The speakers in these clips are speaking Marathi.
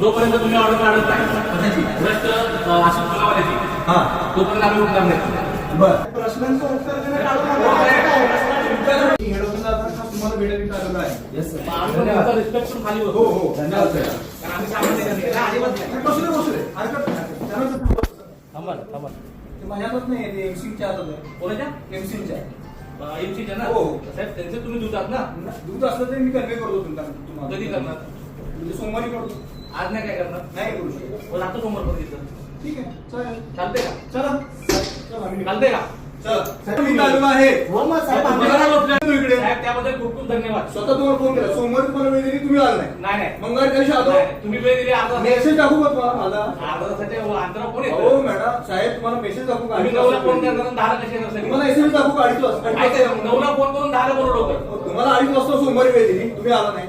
जोपर्यंत तुम्ही ऑर्डर काढत नाही भ्रष्ट अशोक कलावाल्याची हा. तोपर्यंत आम्ही उठणार नाही. बर. प्रश्नांचं उत्तर आलं. हेडोचा तुम्हाला भेटायला आलेलो आहे. रिस्पेक्ट खाली हो हो. धन्यवाद. कारण आम्ही सामान्य नाही. ना, अजिबात नाही बसू दे बसू दे. हरकत नाही. थांबा थांबा ते माझ्यातच नाही ते एमसीच्या हातात आहे. कोणाच्या? एमसीच्या एमसीच्या ना? हो. साहेब त्यांचे तुम्ही दुधात ना दूध असलं तरी मी कन्वे करतो तुमचा तुम्हाला. कधी करणार? म्हणजे सोमवारी करतो आज नाही काय करणार? नाही करू शकत. पण आता समोर पण तिथं ठीक आहे चालेल चालतंय का? चला. चला मी का? चला. साहेब, मी आलेलो आहे. हो मग साहेब तुम्हाला आम्हाला- काय बसलं? तू इकडे. साहेब त्याबद्दल खूप खूप धन्यवाद. स्वतः तुम्हाला फोन केला. सोमवारी तुम्हाला वेळ दिली तुम्ही आला नाही नाही. नाही मंगळवारी त्या दिवशी आलो. नाही, तुम्ही वेळ दिली अर्धा मेसेज टाकू का तुम्हाला? माझा अर्धा तासाच्या अंतरावर फोन हो मॅडम. साहेब तुम्हाला मेसेज टाकू का? तुम्ही अडीच नऊला फोन वाजता करणार आणि दहाला कसे नसेल तुम्हाला एस एम एस टाकू का? अडीच वाजता. अडीच ऐका, वाजता? नऊला फोन करून दहाला हो, तुम्हाला अडीच वाजता सोमवारी वेळ दिली. तुम्ही आला नाही.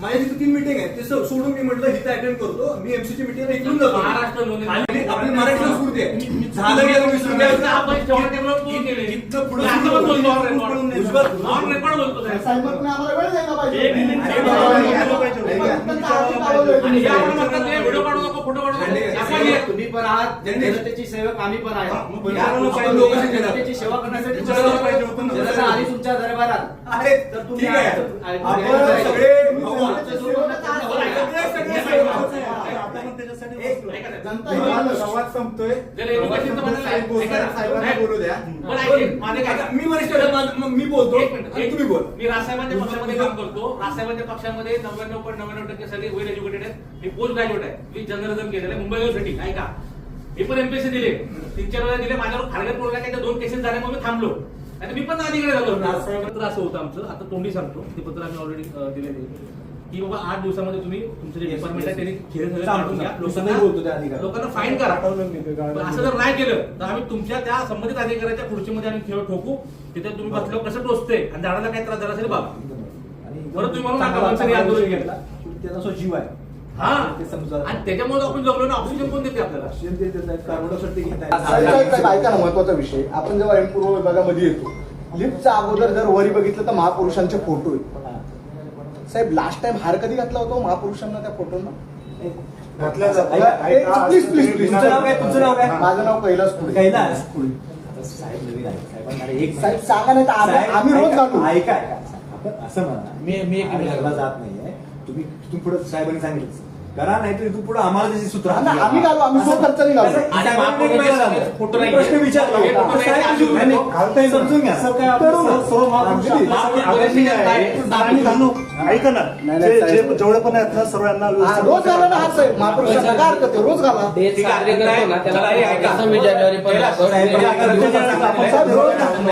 माझ्या तिथे तीन मिटिंग आहे ते सोडून मी म्हटलं इथं अटेंड करतो. मी एमसीची मिटिंग इकडून जातो. महाराष्ट्र आपली मराठी संस्कृती आहे झालं गेलं विसरून तुम्ही पण आहात. जनतेची सेवक आम्ही पण आहे. सेवा- करण्यासाठी आली तुमच्या दरबारात. अरे तर आहात. तुम्ही सगळे संवाद संपतोय बोलू द्या मी वरिष्ठ मी बोलतो. तुम्ही बोल मी राजसाहेबांच्या पक्षामध्ये काम करतो राजसाहेबांच्या पक्षामध्ये नव्याण्णव पॉईंट नव्याण्णव टक्के सगळे वेल एज्युकेटेड आहेत मी पोस्ट ग्रॅज्युएट आहे मी जर्नलिझम केलेलं आहे मुंबई युनिव्हर्सिटी ऐका मी पण एमपीएससी दिले तीन चार वेळा दिले माझ्यावर खारघर पडला काही दोन केसेस झाल्यामुळे मी थांबलो आणि मी पण अधिकडे झालो पत्र असं होतं आमचं. आता तोंडी सांगतो. ते पत्र आम्ही ऑलरेडी दिलेले की बाबा आठ दिवसामध्ये तुम्ही तुमचं जे डिपार्टमेंट आहे त्यांनी खेळ सगळं काढून घ्या. अधिकाऱ्याला. लोकांना फाईन करा. पण असं जर नाही केलं तर आम्ही तुमच्या त्या संबंधित अधिकाऱ्याच्या खुर्चीमध्ये आम्ही खेळ ठोकू. तिथे तुम्ही बसल्यावर कसं टोचते आणि झाडाला काय त्रास झाला असेल बाबा. बरं तुम्ही म्हणून आंदोलन केलं. त्याचा जीव आहे. हा. ते समजा आणि त्याच्यामुळे आपण ना ऑक्सिजन कोण देते आपल्याला? ऑक्सिजन ते देत आहेत कार्बन डायऑक्साईड ते घेत साहेब, साहेब, आहेत साहेब, ऐका ना महत्त्वाचा विषय. आपण जेव्हा एम पूर्व विभागामध्ये येतो लिफ्टच्या अगोदर जर वरी बघितलं तर महापुरुषांचे फोटो आहेत. साहेब लास्ट टाइम हार कधी घातला होता हो महापुरुषांना त्या फोटोना घातल्या. प्लीज प्लीज प्लीज तुमचं नाव काय? तुमचं नाव काय? माझं नाव कैलास कैलास आता साहेब नवीन आहे साहेबांना एक साहेब सांगा नाही तर आम्ही साहेब, आम्ही रोज ऐका घालू ऐका ऐका. आपण असं म्हणा मी- मी एक घरला जात नाहीये. तुम्ही इथून पुढे साहेबांनी सांगितलं. करा नाही तर इथून पुढे आम्हाला त्याची सूत्र ना, आम्ही घालू, आम्ही मी नाही. प्रश्न विचारला हे समजून घ्या. महापुरुष महापुरुष ऐका ना. जेवढे पण आहेत ना सर्व यांना व्यवस्थित रोज घाला ना हा साहेब. महापुरुषांना हरकत रोज घाला.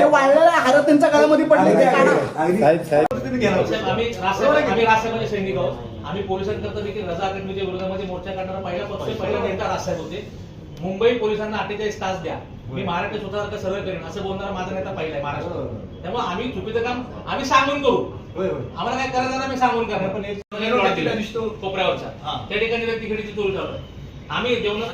वाळलेल्या हार त्यांच्या काळामध्ये पडले आम्ही राष्ट्रवादी आम्ही राष्ट्रवादी सैनिक आहोत. आम्ही पोलिसांकरता देखील रजा अकॅडमीच्या विरोधामध्ये मोर्चा काढणारा पहिला पक्ष पहिला नेता राजसाहेब होते. मुंबई पोलिसांना अठ्ठेचाळीस तास द्या. मी महाराष्ट्र स्वतः सर्व करेन? असं बोलणारा माझा नेता पहिला आहे महाराष्ट्र. त्यामुळे आम्ही चुकीचं काम आम्ही सांगून करू. आम्हाला काय करायचं मी सांगून करणार पण कोपऱ्यावरचा. त्या ठिकाणी व्यक्तीकडे चोरी आहे. आम्ही जेवण